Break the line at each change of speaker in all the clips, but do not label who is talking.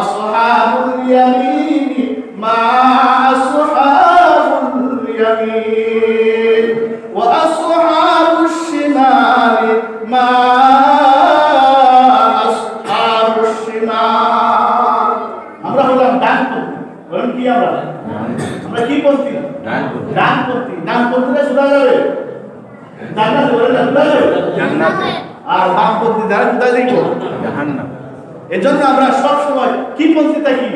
আসহাবুল ইয়ামিন মা আসহাবুল ইয়ামিন ওয়া আসহাবুশ শিমাল মা আসহাবুশ আমরা হলাম ডানপন্থী। বলেন কি আমরা? আমরা কি পন্থী? ডানপন্থী। ডানপন্থীরা শোনা যাবে? জান্নাতে বলেন শোনা যাবে?
জান্নাতে।
আর বামপন্থী যারা কোথায় দেখব
জাহান্নাম।
এজন্য আমরা সব সময় কি পন্থী থাকি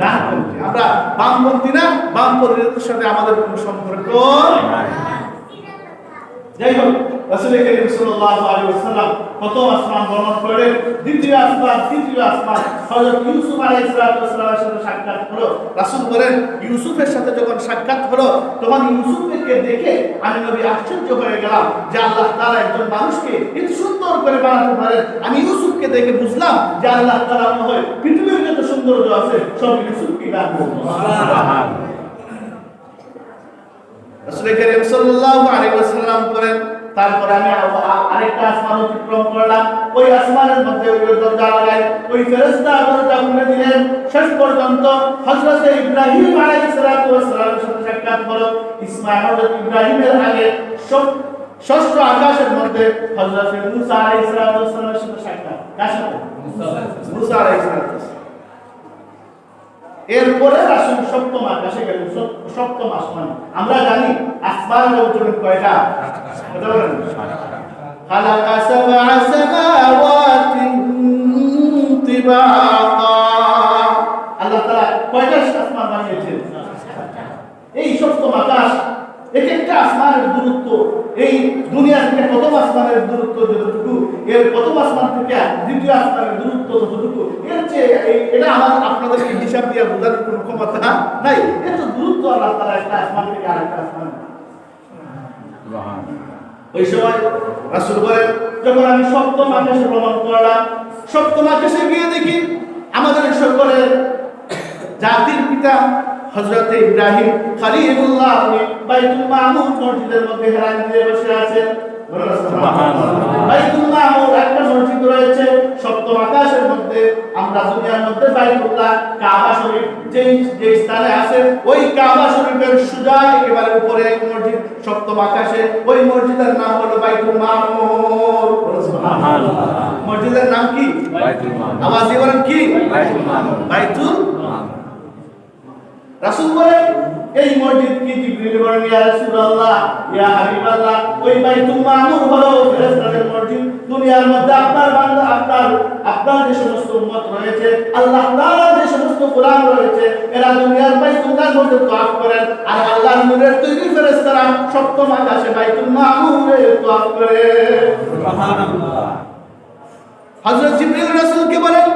ডানপন্থী আমরা বামপন্থী না বামপন্থীদের সাথে আমাদের কোনো সম্পর্ক যাই হোক সাল্লাল্লাহু আলাইহি ওয়াসাল্লাম প্রথম আসমান দ্বিতীয় আসমান, তৃতীয় আসমান, হযরত ইউসুফ আলাইহিস সাথে সাক্ষাৎ হলো। রাসূল বলেন, ইউসুফের সাথে যখন সাক্ষাৎ হলো, তখন ইউসুফকে দেখে আমি নবী আশ্চর্য হয়ে গেলাম যে আল্লাহ তাআলা একজন মানুষকে এত সুন্দর করে বানাতে আমি ইউসুফকে দেখে বুঝলাম যে আল্লাহ তাআলা মনে হয় পৃথিবীর যত সৌন্দর্য আছে, সব ইউসুফকে দান করবেন
সুবহান
রাসূল করিম সাল্লাল্লাহু আলাইহি ওয়াসাল্লাম করেন তারপরে আমি আরেকটা আসমান অতিক্রম করলাম। ওই আসমানের মধ্যে ওই দরজা লাগাই ওই ফেরেশতা দরজা খুলে দিলেন শেষ পর্যন্ত হযরত ইব্রাহিম আলাইহিস সালাতু ওয়াস সালামের সাথে সাক্ষাৎ হলো ইসমাঈল হযরত ইব্রাহিমের আগে সব- ষষ্ঠ আকাশের মধ্যে হযরত মুসা আলাইহিস সালাতু ওয়াস সালামের সাথে সাক্ষাৎ। কার সাথে? মুসা আলাইহিস সালাতু ওয়াস সালাম। এরপরে রাসূল সপ্তম আকাশে গেলেন সপ- সপ্তম আসমান আমরা জানি আসমানের ওজন কয়টা কয়টা বলেন خلق سبع سماوات طباقا আল্লাহ তাআলা কয়টা আসমান বানিয়েছেন এই সপ্তম আকাশ এক একটা আসমানের দূরত্ব এই দুনিয়া থেকে প্রথম আসমানের দূরত্ব যতটুকু এর প্রথম আসমান থেকে দ্বিতীয় আসমানের দূরত্ব ততটুকু এর চেয়ে এটা আমার আপনাদেরকে হিসাব দিয়ে বোঝার কোনো ক্ষমতা নাই। এত দূরত্ব আল্লাহ তাআলা একটা আসমান থেকে আরেকটা আসমান ওই সময় রাসূল বলেন যখন আমি সপ্তম আকাশে ভ্রমণ করলাম সপ্তম আকাশে গিয়ে দেখি আমাদের সকলের জাতির পিতা হযরত ইব্রাহিম খলিলুল্লাহ আপনি বাইতুল মামুর মসজিদের মধ্যে হেলান দিয়ে বসে আছেন। বাইতুল মামুর একটা মসজিদ রয়েছে সপ্তম আকাশের মধ্যে। আমরা দুনিয়ার মধ্যে বাইতুল্লাহ কাবা শরীফ যেই যে স্থানে আছে ওই কাবা শরীফের সুজা একেবারে উপরে এক মসজিদ সপ্তম আকাশে। ওই মসজিদের নাম হলো বাইতুল মামুর
সুবহানাল্লাহ।
মসজিদের নাম কি?
বাইতুল মামুর
আওয়াজ দিয়ে কি?
বাইতুল মামুর
বাইতুল
মামুর
রাসূল বলেন এই মসজিদ কি জিবরিল বলেন ইয়া রাসূলুল্লাহ ইয়া হাবিবাল্লাহ ওই বাইতুল মামুর হলো ফেরেশতাদের মসজিদ। দুনিয়ার মধ্যে আপনার বান্দা আপনার আপনার যে সমস্ত উম্মত রয়েছে আল্লাহ তাআলার যে সমস্ত গোলাম রয়েছে এরা দুনিয়ার বাইতুল্লাহর মধ্যে তওয়াফ করেন আর আল্লাহর নূরের তৈরি ফেরেশতারা সপ্তম আকাশে বাইতুল মামুরে তওয়াফ করে।
সুবহানাল্লাহ।
হযরত জিবরিল রাসূলকে বলেন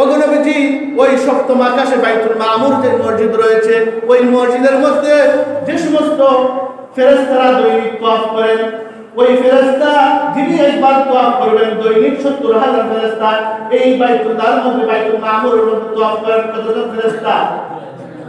ওগো ওই সপ্তম আকাশে বাইতুল মামুর যে মসজিদ রয়েছে। ওই মসজিদের মধ্যে যে সমস্ত ফেরেস্তারা দৈনিক তওয়াফ করেন, ওই ফেরেস্তা যিনি একবার তওয়াফ করবেন, দৈনিক সত্তর হাজার ফেরেস্তা এই বাইতুল্লাহর মধ্যে বাইতুল মামুরের মধ্যে তওয়াফ করেন কতজন ফেরেশতা?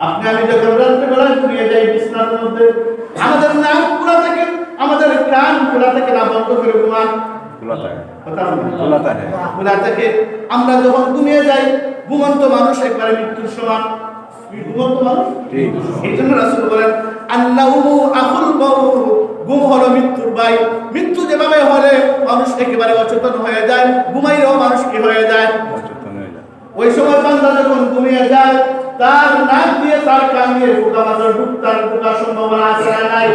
আপনি আমি যখন রাত্রে বেলায় ঘুরিয়ে যাই বিছনার মধ্যে আমাদের নাক খোলা থাকে আমাদের কান খোলা থাকে না বন্ধ করে ঘুমান
খোলা থাকে।
আমরা যখন ঘুমিয়ে যাই ঘুমন্ত মানুষ একবারে মৃত্যুর সমান। ঘুমন্ত মানুষ? এই জন্য রাসূল বলেন আন্নাহু আখুল মাউত ঘুম হলো মৃত্যুর ভাই মৃত্যু যেভাবে হলে মানুষ একেবারে অচেতন হয়ে যায়। ঘুমাইলেও মানুষ কি হয়ে
হয়ে যায়।
ওই সময় বান্দা যখন ঘুমিয়ে যায় তার নাক দিয়ে তার কান দিয়ে ফুটা মাথার ঢুক তার ঢুকার সম্ভাবনা আছে না নাই?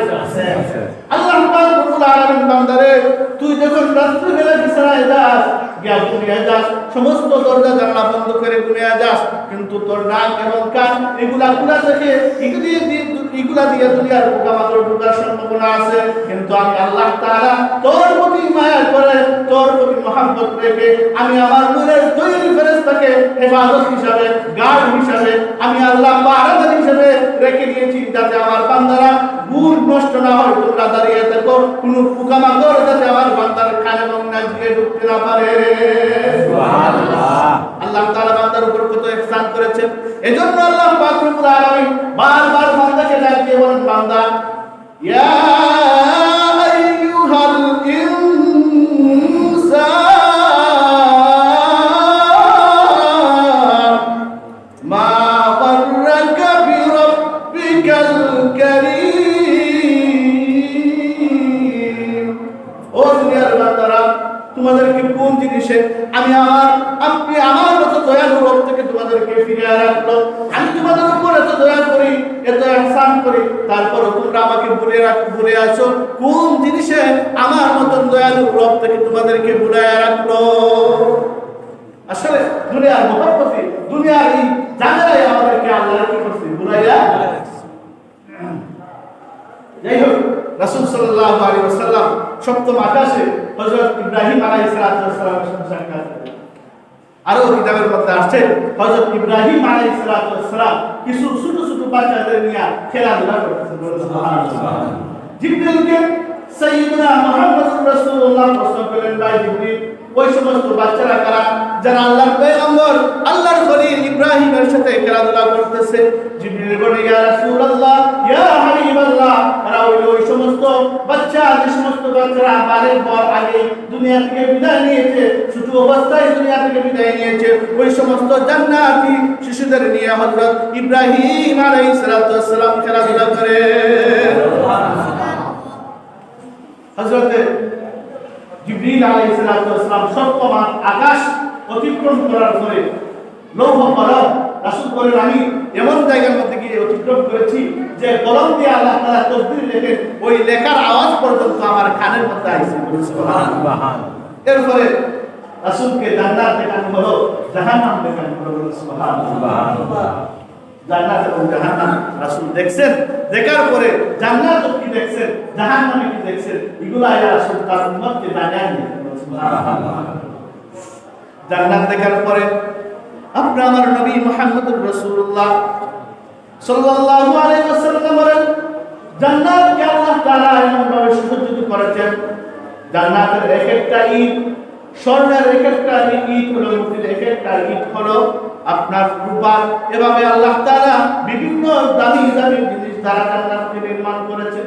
আল্লাহ পাক রব্বুল আলামিন বান্দারে তুই যখন রাত্রে বেলা বিছানায় যাস গিয়া ঘুমিয়ে যাস সমস্ত দরজা জানলা বন্ধ করে ঘুমিয়ে যাস কিন্তু তোর নাক এবং কান এগুলা খোলা থেকে এগুলি দিয়ে এগুলা দিয়ে দুনিয়ার পোকা মাকড় ঢুকার সম্ভাবনা আছে। কিন্তু আমি আল্লাহ তাআলা তোর প্রতি মায়া করে তোর প্রতি মহাব্বত রেখে আমি আমার নূরের তৈরি ফেরেশতাকে হেফাজত হিসাবে গার্ড হিসাবে আমি আল্লাহ পাহারাদার হিসেবে রেখে দিয়েছি যাতে আমার বান্দারা ভুল নষ্ট না হয়। তোমরা দাঁড়িয়ে থাকো কোন পোকামাকড় যাতে আমার বান্দার খান এবং নাচ দিয়ে ঢুকতে না পারে। আল্লাহ তাআলা বান্দার উপর কত ইহসান করেছেন। এজন্য আল্লাহ পাক রব্বুল আলামিন বারবার বান্দাকে ডাক দিয়ে বলেন বান্দা ইয়া তোমাদেরকে কোন জিনিসে আমি আমার, আপনি আমার মতো দয়ালু রব থেকে তোমাদেরকে ফিরিয়ে রাখল আমি তোমাদের উপর এত দয়া করি, এত ihsan করি তারপর তোমরা আমাকে ভুলে রাখ ভুলে আছো, কোন জিনিসে আমার মতন দয়ালু রব থেকে তোমাদেরকে ভুলাইয়া রাখল? আসলে দুনিয়ার মহব্বতে, দুনিয়ার এই জায়গায় আমাদেরকে আল্লাহ কি করছে? ভুলাইয়া যাই হোক রাসূল সাল্লাল্লাহু আলাইহি ওয়াসাল্লাম সপ্তম আকাশে হযরত ইব্রাহিম আলাইহিস সালামের সাথে সাক্ষাৎ। আরও কিতাবের মধ্যে আসছে, হযরত ইব্রাহিম আলাইহিস সালাম কিছু ছোট ছোট বাচ্চাদের নিয়ে খেলাধুলা করতেছেন জিবরিলকে সাইয়্যিদনা মুহাম্মদুর রাসূলুল্লাহ প্রশ্ন করলেন ভাই জিবরিল ওই সমস্ত বাচ্চারা কারা? যারা আল্লাহর পয়গম্বর, আল্লাহর খলিল ইব্রাহিমের সাথে খেলাধুলা করতেছে। জিবরিল বলে, ইয়া রাসূলুল্লাহ, ইয়া হাবিবাল্লাহ। তারা ওই ওই সমস্ত বাচ্চা, যে সমস্ত বাচ্চারা বারের পর আগে দুনিয়া থেকে বিদায় নিয়েছে ছোট অবস্থায় দুনিয়া থেকে বিদায় নিয়েছে, ওই সমস্ত জান্নাতি শিশুদের নিয়ে হযরত ইব্রাহিম আলাইহিস ওয়াসসালাম খেলাধুলা করে। হযরতে জিবরিল আলাইহিস সালাতু ওয়াসসালাম সপ্তম আকাশ অতিক্রম করার পরে লৌহ কলম রাসূল বলেন আমি এমন জায়গার মধ্যে গিয়ে অতিক্রম করেছি যে কলম দিয়ে আল্লাহ তাআলা তকদির লেখেন ওই লেখার আওয়াজ পর্যন্ত আমার কানের মধ্যে আইছে। সুবহানাল্লাহ। এরপরে রাসূলকে জান্নাত দেখানো হলো জাহান্নাম দেখানো হলো সুবহানাল্লাহ।
সুবহানাল্লাহ।
জান্নাত এবং জাহান্নাম। রাসূল দেখছেন, দেখার পরে জান্নাত কি দেখছেন, জাহান্নামে কি দেখছেন, এগুলো আয়া রাসূল তার উম্মতকে জানান জান্নাত দেখার পরে, আপনি আমার নবী মুহাম্মদুর রাসূলুল্লাহ সাল্লাল্লাহু আলাইহি ওয়াসাল্লাম বলেন জান্নাতকে আল্লাহ তাআলা এমন ভাবে সুসজ্জিত করেছেন, জান্নাতের এক একটা ইট স্বর্ণের এক একটা ইট হলো মূর্তির এক একটা ইট হলো আপনার রূপা এভাবে আল্লাহ তাআলা বিভিন্ন দামি দামি জিনিস দ্বারা জান্নাতকে নির্মাণ করেছে।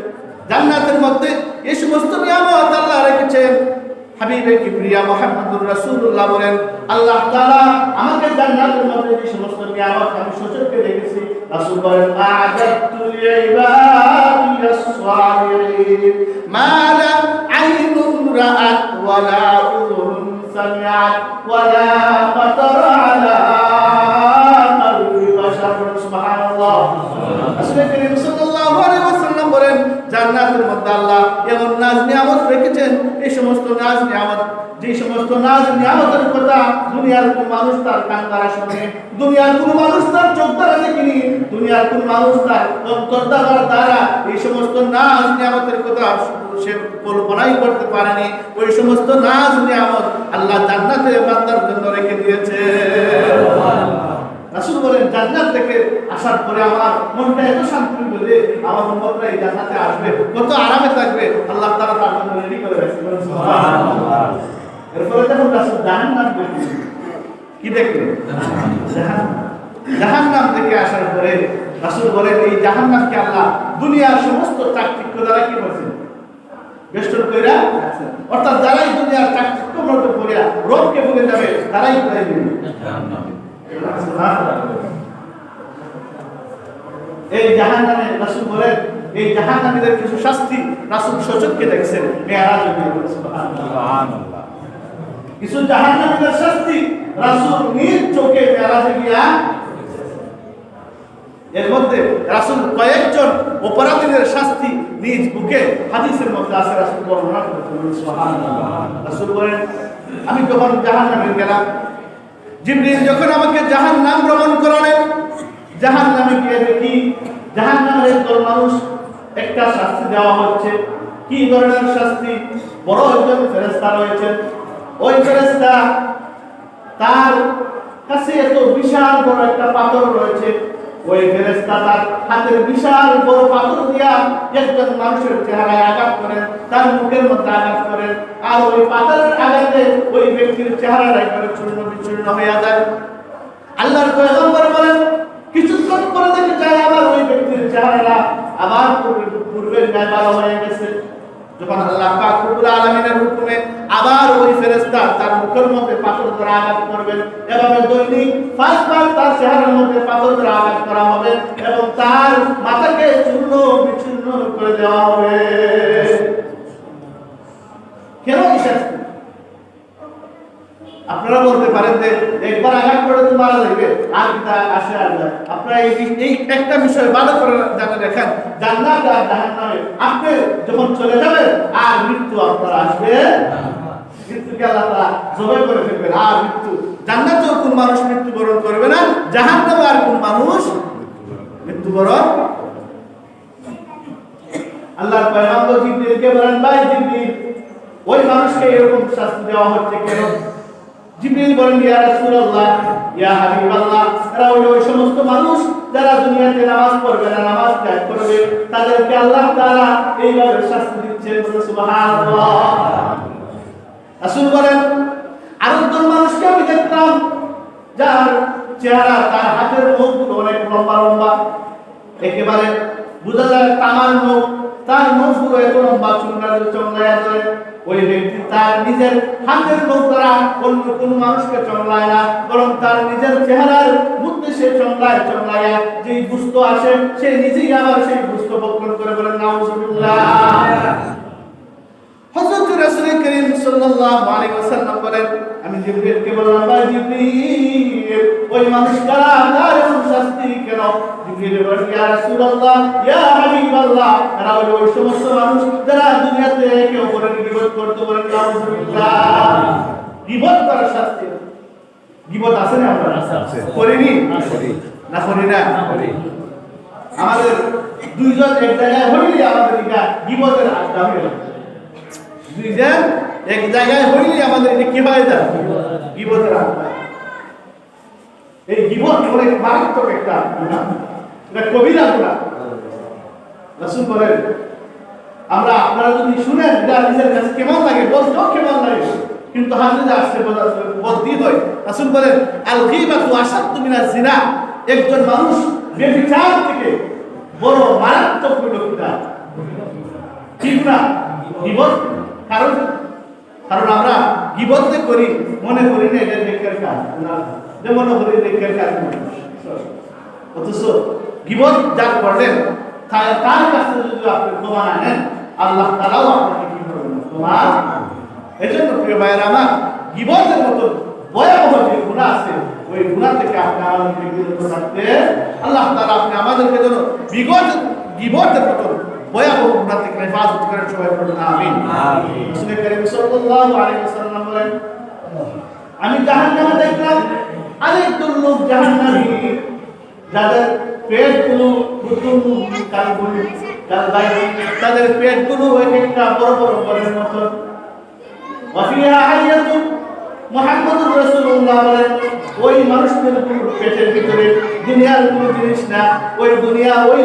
জান্নাতের মধ্যে এই সমস্ত নিয়ামত আল্লাহ রেখেছেন। হাবিবে কিবরিয়া মুহাম্মদুর রাসূলুল্লাহ বলেন, আল্লাহ তাআলা আমাকে জান্নাতের মধ্যে যে সমস্ত নিয়ামত আমি সচক্ষে দেখেছি। রাসূল বলেন লিইবাদিয়াস সালিহিন মা লা আইনুন রাআত ওয়া লা উযুনুন সামিআত ওয়া লা খাতারা আলা কলবি বাশার সুবহানাল্লাহ রাসূল জান্নাতের মধ্যে আল্লাহ এমন নাজ নিয়ামত রেখেছেন, এই সমস্ত নাজ নিয়ামত, যে সমস্ত নাজ নিয়ামতের কথা দুনিয়ার কোন মানুষ তার কান দ্বারা শোনে, দুনিয়ার কোন মানুষ তার চোখ দ্বারা দেখিনি, দুনিয়ার কোন মানুষ তার অন্তর দ্বারা দ্বারা এই সমস্ত নাজ নিয়ামতের কথা সে কল্পনাই করতে পারেনি। ওই সমস্ত নাজ নিয়ামত আল্লাহ জান্নাতে বান্দার জন্য রেখে দিয়েছে। রাসূল বলেন জান্নাত থেকে আসার পরে আমার মনটা এত শান্তি বলে আমার উম্মতরা এই জান্নাতে আসবে। কত আরামে থাকবে। আল্লাহ তাআলা তার জন্য রেডি করে রাখছে। এরপরে যখন রাসূল জাহান্নাম দেখলেন কি দেখলেন জাহান্নাম। জাহান্নাম থেকে আসার পরে রাসূল বলেন এই জাহান্নামকে আল্লাহ দুনিয়ার সমস্ত চাকচিক্য দ্বারা কি করছেন বেষ্টন কইরা অর্থাৎ যারাই দুনিয়ার চাকচিক্য মতো করিয়া রোগকে ভুলে যাবে তারাই করে দিবে। এই জাহান নামে রাসুল বলেন, এই জাহান নামীদের কিছু শাস্তি রাসুল দেখছেন কিছু জাহান নামীদের শাস্তি রাসুল নিজ চোখে মেয়ারাজে গিয়া এর মধ্যে রাসুল কয়েকজন অপরাধীদের শাস্তি নিজ বুকে হাদিসের মধ্যে আছে, রাসুল বর্ণনা করেছেন রাসুল বলেন, আমি যখন জাহান নামে গেলাম জিবরিল যখন আমাকে জাহান নাম ভ্রমণ করালেন জাহান নামে গিয়ে দেখি জাহান নামের একদল মানুষ একটা শাস্তি দেওয়া হচ্ছে। কি ধরনের শাস্তি? বড় একজন ফেরেস্তা রয়েছেন। ওই ফেরেস্তা তার কাছে এত বিশাল বড় একটা পাথর রয়েছে। ওই ফেরেশতা তার হাতের বিশাল বড় পাথর দিয়া একজন মানুষের চেহারায় আঘাত করেন তার মুখের মধ্যে আঘাত করেন আর ওই পাথরের আঘাতে ওই ব্যক্তির চেহারা একবারে চূর্ণ বিচূর্ণ হইয়া যায়। আল্লাহর পয়গম্বর বলেন কিছুক্ষণ পরে দেখে যায়, আবার ওই ব্যক্তির চেহারাটা আবার পূর্বে- পূর্বের ন্যায় ভালো হয়ে গেছে। যখন আল্লাহ পাক রব্বুল আলামিনের হুকুমে আবার ওই ফেরেশতা তার মুখের মধ্যে পাথর দ্বারা আঘাত করবেন এভাবে দৈনিক পাঁচবার তার চেহারার মধ্যে পাথর দ্বারা আঘাত করা হবে এবং তার মাথাকে চূর্ণ বিচূর্ণ করে দেওয়া হবে। কেন শাস্তি আপনারা বলতে পারেন যে একবার আঘাত করে তো মারা যাবে আর আসে আর যায়। আপনারা এই একটা বিষয় ভালো করে জানা রাখেন জান্নাত আর জাহান্নামে আপনি যখন চলে যাবেন আর মৃত্যু আপনার আসবে মৃত্যুকে আল্লাহ তাআলা জবাই করে ফেলবেন, আর মৃত্যু জান্নাতেও কোন মানুষ মৃত্যুবরণ করবে না জাহান্নামে আর কোন মানুষ মৃত্যুবরণ আল্লাহর পয়গম্বর জিবরিলকে বলেন, ভাই জিবরিল, ওই মানুষকে এরকম শাস্তি দেওয়া হচ্ছে কেন? জিবরিল বলেন, ইয়া রাসূলুল্লাহ, ইয়া হাবিবাল্লাহ এরা হলো ওই সমস্ত মানুষ যারা দুনিয়াতে নামাজ পড়বে না, নামাজ ত্যাগ করবে। তাদেরকে আল্লাহ তাআলা এইভাবে শাস্তি দিচ্ছেন সুবহানাল্লাহ। রাসূল বলেন, আরেকজন মানুষকে আমি দেখলাম যার চেহারা তার হাতের মুখগুলো অনেক লম্বা লম্বা। একেবারে বোঝা যায় তামার মুখ, তার মুখগুলো এত লম্বা চুলকালে চমলাইয়া ধরে ওই ব্যক্তি তার নিজের হাতের মুখ দ্বারা অন্য কোনো মানুষকে চমলায় না, বরং তার নিজের চেহারার মধ্যে সে চমলায় চমলাইয়া যেই বুঝতো আসে, সে নিজেই আবার সেই বুঝতো বক্ষণ করে বলেন, নাউজুবিল্লাহ। হযরত রাসূল করিম সাল্লাল্লাহু আলাইহি ওয়াসাল্লাম বলেন, আমি জিবরিলকে বললাম, ভাই জিবরিল, ওই মানুষ কারা? তার শাস্তি কেন? জিবরিল বলেন ইয়া রাসূলুল্লাহ ইয়া হাবিবাল্লাহ এরা হলো ওই সমস্ত মানুষ যারা দুনিয়াতে একে অপরের গীবত করতে বলেন নাউজুবিল্লাহ। গীবত করার শাস্তি গীবত আছে না আমরা
আছে।
করিনি?
করি।
না করি না। আমাদের দুইজন এক জায়গায় হইলে আমাদের এটা গীবতের আড্ডা হয়ে দুইজন এক জায়গায় হইলে আমাদের এটা কি হয়ে যায় গিবতের আড্ডা। এই গিবত অনেক মারাত্মক একটা এটা কবিরা গুনাহ রাসূল বলেন, আমরা, আপনারা যদি শুনেন এটা কাছে কেমন লাগে, বলতেও কেমন লাগে, কিন্তু হাদিসে আসছে বলতে হয়। রাসূল বলেন আল গীবাতু আসাদ্দু মিনাজ জিনা। একজন মানুষ ব্যভিচার থেকে বড় মারাত্মক হইল কিনা? ঠিক না? গিবত? কারণ কারণ আমরা গিবত করি, মনে করি না, এটা নেকের কাজ। না মনে করি নেকের কাজ। অথচ গিবত যার করলেন তার তার কাছে যদি আপনি ক্ষমা না নেন আল্লাহ তারাও আপনাকে কি করবেন? ক্ষমা এই জন্য প্রিয় ভাইয়ের আমার গিবতের মতো ভয়াবহ যে গুণা আছে ওই গুণা থেকে আপনি আমাদেরকে বিরত থাকতে আল্লাহ তারা আপনি আমাদেরকে যেন বিগত গিবতের মতো ভয়াবহ গুণা থেকে হেফাজত করেন সবাই পড়ুন আমিন।
আমিন।
রাসূল করিম সাল্লাল্লাহু আলাইহি ওয়াসাল্লাম বলেন আমি জাহান্নামে দেখলাম অনেকজন লোক জাহান্নামী যাদের পেট কালবাই তাদের পেটগুলো এক একটা বড় বড় বড়ের মতো। ওয়াফিহা হাইয়াতুন মুহাম্মদুর রাসূলুল্লাহ বলেন ওই পেটের ভিতরে, দুনিয়ার কোনো জিনিস না, ওই দুনিয়া, ওই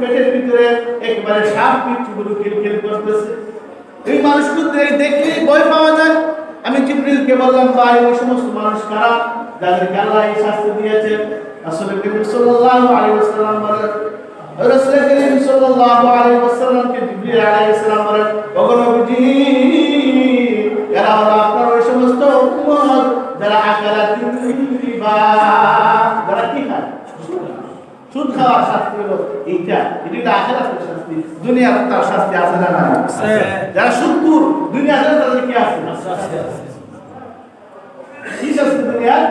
পেটের ভিতরে করতেছে। মানুষগুলো ভয় পাওয়া যায় আমি জিবরিলকে বললাম, ভাই ওই সমস্ত মানুষ কারা? যাদেরকে আল্লাহ এই শাস্তি দিয়েছেন? আসলে করিম সাল্লাল্লাহু আলাইহি ওয়াসাল্লাম বলেন রাসূল করিম সাল্লাল্লাহু আলাইহি ওয়াসাল্লামকে জিবরিল আলাইহিস সালাম বলেন, ওগো নবীজি, এরা হলো আপনার ওই সমস্ত উম্মত যারা আকালা রিবা যারা কি খায়? সুদ খাওয়ার শাস্তি হলো এইটা। এটা আখেরাতের দুনিয়ার তার শাস্তি আছে না না যারা সুদকুর দুনিয়াতে তাদের কি আছে? কি শাস্তি দুনিয়ার?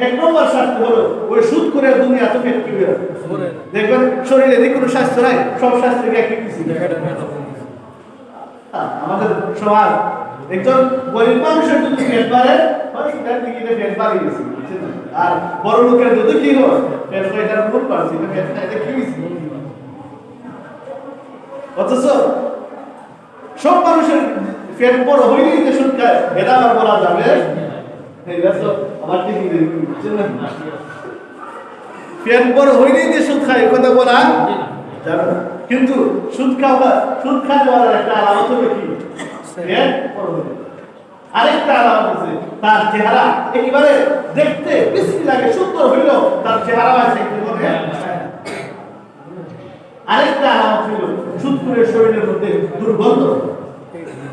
এক নম্বর শাস্তি হলো ওই সুদ করে দুনিয়া তো পেট কি দেখবেন শরীরে যে কোনো স্বাস্থ্য নাই সব স্বাস্থ্যকে একই কিছু আমাদের সমাজ একজন গরিব মানুষের যদি পেট হয় সেটার দিকে পেট বাড়িয়ে গেছে আর বড় লোকের যদি কি হয় পেট এটার ভুল পারছি পেট খাইতে কি হয়েছে? অথচ সব মানুষের পেট বড় হইলেই যে এটা বলা যাবে। পেট বড় হইলেই যে বলা যাবে কিন্তু সুদ খাওয়া সুদ একটা আলামত হলো কি? হইলে। আরেকটা আলামত আছে, তার চেহারা। একেবারে দেখতে বিশ্রী লাগে, সুন্দর হইলেও তার চেহারা আছে আরেকটা আলামত ছিল, সুদপুরের শরীরের মধ্যে দুর্গন্ধ।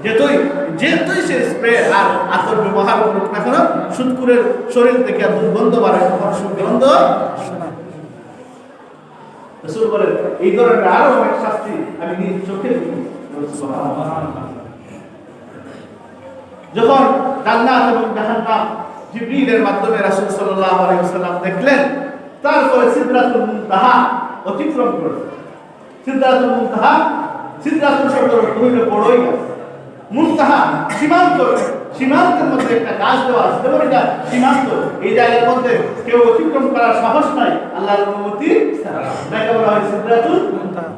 যেতই যেতই সে স্প্রে আর আতর ব্যবহার করুক না কেন? সুদপুরের শরীর থেকে দুর্গন্ধ বাড়ে তখন সুগন্ধ রসুল বলেন, এই ধরনের আরও অনেক শাস্তি আমি নিজ চোখে যখন জান্নাত এবং জাহান্নাম জিবরিলের মাধ্যমে রাসূল সাল্লাল্লাহু আলাইহি ওয়াসাল্লাম দেখলেন, তারপরে সিদরাতুল মুনতাহা অতিক্রম করলেন। সিদরাতুল মুনতাহা সিদরাতুল শব্দ হইল বড়ই গাছ মুনতাহা সীমান্ত, সীমান্তের মধ্যে একটা গাছ দেওয়া আছে। যেমন এটা সীমান্ত, এই জায়গার মধ্যে কেউ অতিক্রম করার সাহস নাই, আল্লাহর অনুমতি দেখা বলা হয় মুনতাহা।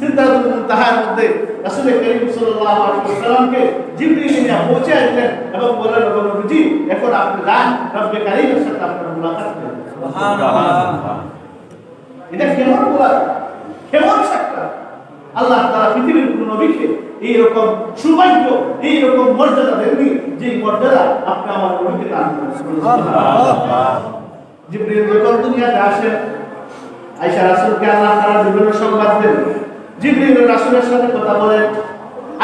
সিদ্ধাতুল মুনতাহার মধ্যে রাসূল করিম সাল্লাল্লাহু আলাইহি ওয়াসাল্লামকে জিবরিল নিয়ে পৌঁছে আসলেন এবং বললেন নবীজি, এখন আপনি যান রব্বে কারীমের সাথে আপনার মুলাকাত করুন।
সুবহানাল্লাহ।
এটা কেমন বলা? কেমন সাক্ষাৎ? আল্লাহ তাআলা পৃথিবীর কোন নবীকে এই রকম সৌভাগ্য এই রকম মর্যাদা দেননি যে মর্যাদা আপনি আমার নবীকে দান জিবরিল যখন দুনিয়াতে আসেন আয়েশা রাসূলকে আল্লাহ তাআলা বিভিন্ন সংবাদ দেন। জিবরিল রাসূলের সাথে কথা বলেন।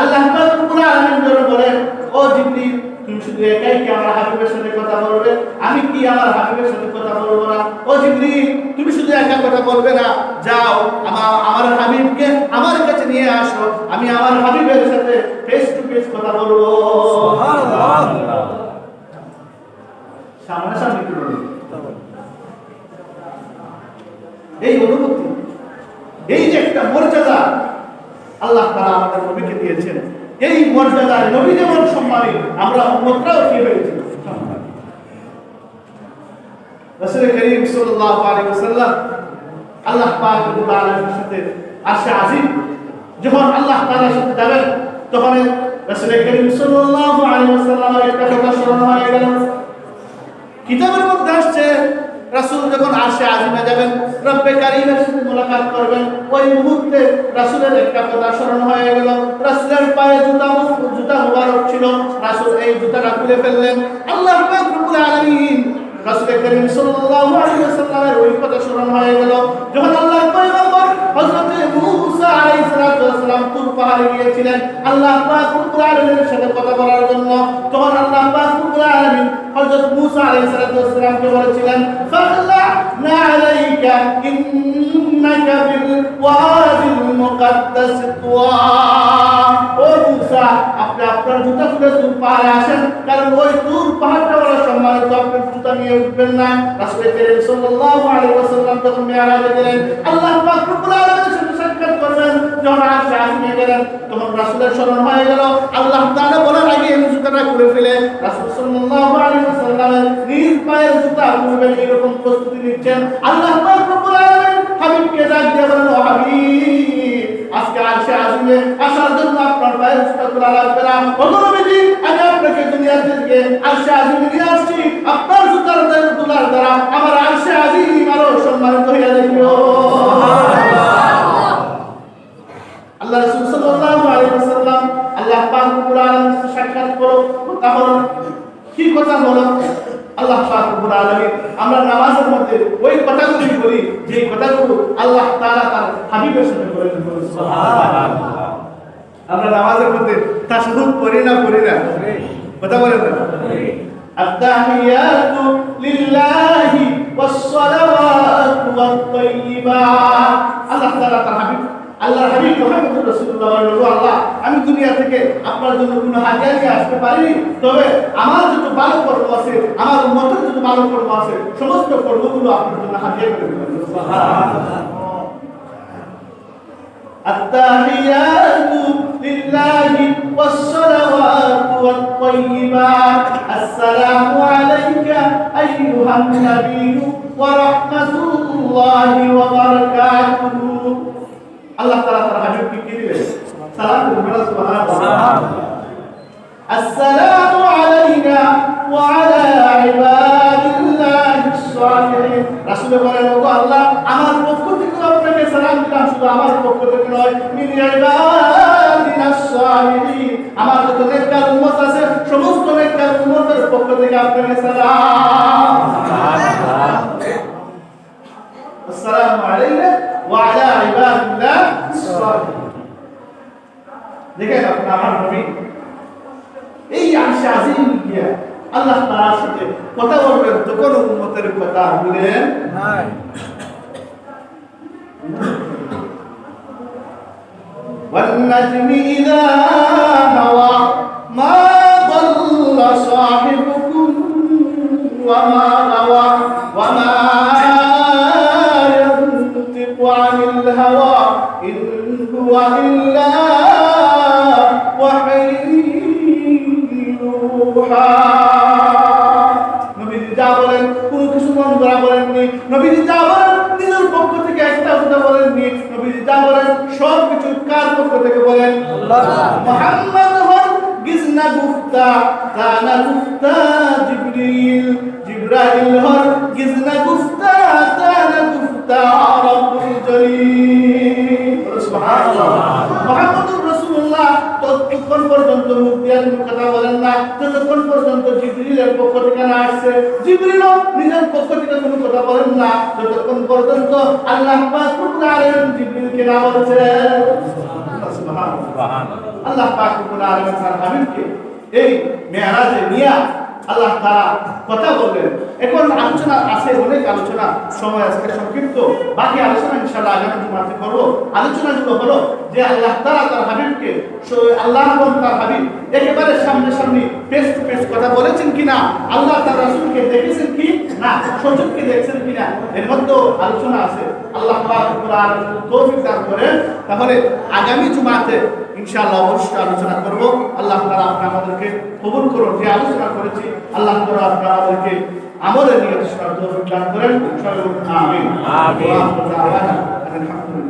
আল্লাহ পাক রব্বুল আলামিন বলেন ও জিবরিল তুমি শুধু একাই কি আমার হাবিবের সাথে কথা বলবে? আমি কি আমার হাবিবের সাথে কথা বলব না? ও জিবরিল তুমি শুধু একা কথা বলবে না। যাও আমার আমার হাবিবকে আমার কাছে নিয়ে আসো। আমি আমার হাবিবের সাথে ফেস টু ফেস কথা বলব। সামনাসামনি এই অনুভূতি এই যে একটা মর্যাদা আল্লাহ তারা আমাদের নবীকে দিয়েছেন এই মর্যাদায় নবী যেমন সম্মানী আমরা উম্মতরাও কি হয়েছি। করিম সাল্লাল্লাহু আলাইহি ওয়াসাল্লাম আল্লাহ পাক রব্বুল আলামিনের সাথে আজিম যখন আল্লাহ তাআলার সাথে যাবেন, তখন রাসূল করিম সাল্লাল্লাহু আলাইহি ওয়াসাল্লামের একটা কথা হয়ে গেল। কিতাবের মধ্যে আসছে রাসূল যখন আসে আজিমে যাবেন, রব্বে কারিমের সাথে মোলাকাত করবেন, ওই মুহূর্তে রাসুলের একটা কথা স্মরণ হয়ে গেল। রাসুলের পায়ে জুতা জুতা মুবারক ছিল। রাসুল এই জুতাটা খুলে ফেললেন। আল্লাহ রব্বুল আলামিন রাসুল করিম সাল্লাল্লাহু আলাইহি ওয়াসাল্লামের ওই কথা স্মরণ হয়ে গেল। যখন আল্লাহ পয়গম্বর হযরত মূসা আলাইহিস ওয়াসালাম তুর পাহাড়ে গিয়েছিলেন। আল্লাহ পাক রব্বুল আলামিনের সাথে কথা বলার জন্য তখন আল্লাহ পাক রব্বুল আলামিন হযরত মূসা আলাইহিস ওয়াসালামকে বলেছিলেন, ফাখলা না আলাইকা, ইন্নাকা বিল ওয়াদিল মুকাদ্দাস তুয়া। ও মূসা, আপনি আপনার জুতা খুলে তুর পাহাড়ে আসেন, কারণ ওই তুর পাহাড়টা বড় সম্মানিত আপনি জুতা নিয়ে উঠবেন না। রাসূল করিম সাল্লাল্লাহু আলাইহি ওয়াসাল্লাম যখন মেরাজে গেলেন। আল্লাহ পাক রব্বুল আলামিনের সাথে সাক্ষাৎ করবেন যখন আরশে আজিমে গেলেন, তখন রাসূলের স্মরণ হয়ে গেল। আল্লাহ তাআলা বলার আগে এই জুতাটা খুলে ফেলে রাসূল সাল্লাল্লাহু আলাইহি ওয়াসাল্লামের নিজ পায়ের জুতা খুলবেন এরকম প্রস্তুতি নিচ্ছেন। আল্লাহ পাক রব্বুল আলামিন হাবিবকে ডাক দিয়ে বলেন, ও হাবিব আজকে আরশে আজিমে আসার জন্য আপনার পায়ের জুতা খোলা লাগবে না। নবীজি আমি আপনাকে দুনিয়া থেকে আরশে আজিমে নিয়ে আসছি। আপনার জুতার তোলার দ্বারা আমার আরশে আজিম আরও সম্মানিত হইয়া দেখিও আল্লাহ রাসূল সাল্লাল্লাহু আলাইহি ওয়াসাল্লাম আল্লাহ পাক আলামিনের সাক্ষাৎ করো। কথা হলো কি কথা হলো আল্লাহ পাক রব্বুল আলামিন আমরা নামাজের মধ্যে ওই কথাগুলি বলি যে কথাগুলো আল্লাহ তাআলা তার হাবিবের সাথে বলেন সুবহানাল্লাহ আমরা নামাজের মধ্যে তাশহুদ পড়ি না পড়ি না কথা বলেন না التحيات لله والصلوات والطيبات الله تعالى তার হাবিব আল্লাহর হাবিব মুহাম্মদ রাসূলুল্লাহ বলল আল্লাহ আমি দুনিয়া থেকে আপনার জন্য কোনো হাদিয়া নিয়ে আসতে পারিনি তবে আমার যত ভালো কর্ম আছে আমার উম্মতের যত ভালো কর্ম আছে সমস্ত কর্মগুলো আপনার জন্য হাদিয়া করে দিবেন সুবহানাল্লাহ التحيات لله والصلوات والطيبات السلام عليك أيها النبي ورحمة الله وبركاته আল্লাহ তাআলা তার হাবিবকে কি দিলেন সালাম আমরা সুবহানাল্লাহ। আসসালামু আলাইনা ওয়া আলা ইবাদিল্লাহিস সালিহিন রাসূল বলেন ও আল্লাহ আমার পক্ষ থেকে আপনাকে সালাম দিলাম শুধু আমার পক্ষ থেকে নয় মিন ইবাদিনাস সালিহিন আমার যত নেককার উম্মত আছে সমস্ত নেককার উম্মতের পক্ষ থেকে আপনাকে সালাম। আসসালামু আলাইনা وعلى عباد الله الصالحين দেখেন আপনার আমার নবী এই আশা আজিম গিয়া আল্লাহ তাআলার সাথে কথা বলবেন তো কোন উম্মতের কথা বলেন
নাই
والنجم إذا هوى ما ضل صاحبكم وما غوى وما هو إلا وحي يوحى নবীজি যা বলেন কোনো কিছু মন করা বলেননি নবীজি যা বলেন নিজের পক্ষ থেকে একটা কথা বলেননি নবীজি যা বলেন সব কিছু কার পক্ষ থেকে বলেন মোহাম্মদ হন গিজনা গুফতা কানা গুফতা জিবরিল জিব্রাইল হন গিজনা গুফতা কানা গুফতা রব্বুল জলিল সুবহানাল্লাহ মুহাম্মদুর রাসূলুল্লাহ। ততক্ষণ পর্যন্ত কোনো কথা বলেন না ততক্ষণ পর্যন্ত জিবরিলের পক্ষ থেকে না আসছে, জিবরিলও নিজের পক্ষ থেকে কোনো কথা বলেন না ততক্ষণ পর্যন্ত আল্লাহ পাক রব্বুল আলামিন জিবরিলকে না সুবহানাল্লাহ আল্লাহ পাক রব্বুল আলামিন তার হাবিবকে এই মেরাজে নিয়া আল্লাহ তাআলা কথা বললেন। এখন আলোচনা আছে, অনেক আলোচনা। সময় আজকে সংক্ষিপ্ত। বাকি আলোচনা ইনশাআল্লাহ আগামী জুমাতে করব। আলোচনাগুলো হলো যে আল্লাহ তাআলা তার হাবিবকে আল্লাহ এবং তার হাবিব একেবারে সামনে সামনে ফেস টু ফেস কথা বলেছেন কিনা, আল্লাহ তার রাসূলকে দেখেছেন কি, না সচক্ষে দেখছেন কিনা, এর মধ্যে আলোচনা আছে। আল্লাহ তৌফিক দান করেন। তাহলে আগামী জুমাতে ইনশাআল্লাহ অবশ্যই আলোচনা করব। আল্লাহ তারা আপনি আমাদেরকে কবুল করুন যে আলোচনা করেছি আল্লাহ তারা আপনি আমাদেরকে আমলের নিয়ে করেন। আমিন।
আমিন।
আলহামদুলিল্লাহি।